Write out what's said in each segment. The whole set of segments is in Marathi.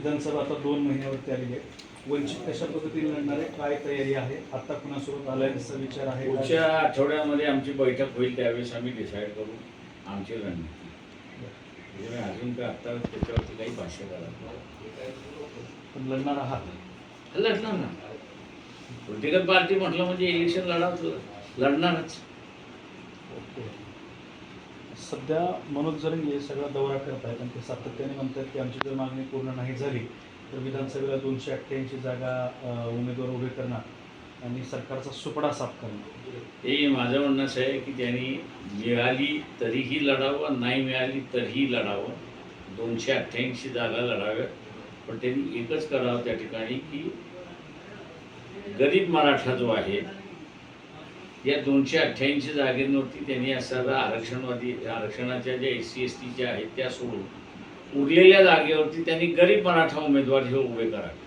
विधानसभा आता दोन महिन्यावरती आलेली आहे. वंचित कशा पद्धतीने लढणार आहे? काय तयारी आहे? आता कुणासोबत आलाय असा विचार आहे? पुढच्या आठवड्यामध्ये आमची बैठक होईल त्यावेळेस आम्ही डिसाईड करू आमची रणनीती. म्हणजे अजून काय आता त्याच्यावरती काही भाष्य करा पण लढणार आहात. लढणार ना. पॉलिटिकल पार्टी म्हटलं म्हणजे इलेक्शन लढावच लढणारच. ओके. सध्या मनोज जरंगे सगळा दौरा करत आहेत आणि ते सातत्याने म्हणतात की आमची जर मागणी पूर्ण नाही झाली तर विधानसभेला दोनशे अठ्ठ्याऐंशी जागा उमेदवार उभे करणार आणि सरकारचा सुपडा साफ करणार. हे माझं म्हणणं असं आहे की त्यांनी मिळाली तरीही लढावं नाही मिळाली तरीही लढावं. दोनशे अठ्ठ्याऐंशी जागा लढाव्यात. पण त्यांनी एकच करावं त्या ठिकाणी की गरीब मराठा जो आहे या दोनशे अठ्ठ्याऐंशी जागेंवरती त्यांनी असणारा आरक्षणवादी आरक्षणाच्या ज्या एस सी एस टीच्या आहेत त्या सोडून उरलेल्या जागेवरती त्यांनी गरीब मराठा उमेदवार हे उभे करावे.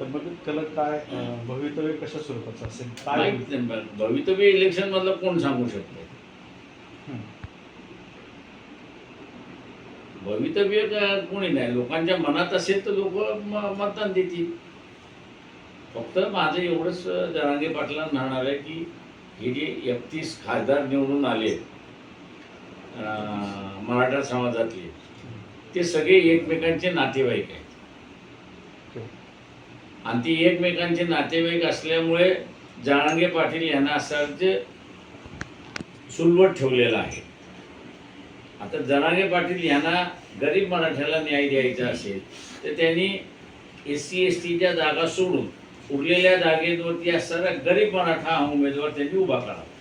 तर मग त्याला काय भवितव्य कशा स्वरूपाचं असेल? काय. भवितव्य इलेक्शन मधलं कोण सांगू शकतो. भवितव्य कोणी नाही? लोकांच्या मनात असेल तर लोक मतदान देतील. फक्त माझं एवढंच जरांगे पाटलांना म्हणणार आहे की हे जे एकतीस खासदार निवडून आले मराठा समाजातले ते सगळे एकमेकांचे नातेवाईक आहेत. आणि ती एकमेकांचे नातेवाईक असल्यामुळे जरांगे पाटील यांना असं सुलवट ठेवलेलं आहे. आता जरांगे पाटील यांना गरीब मराठ्याला न्याय द्यायचा असेल तर त्यांनी एस सी एस टीच्या जागा सोडून उरलेल्या जागेवरती सगळ्या गरीब मराठा उमेदवार त्यांनी उभा करावा.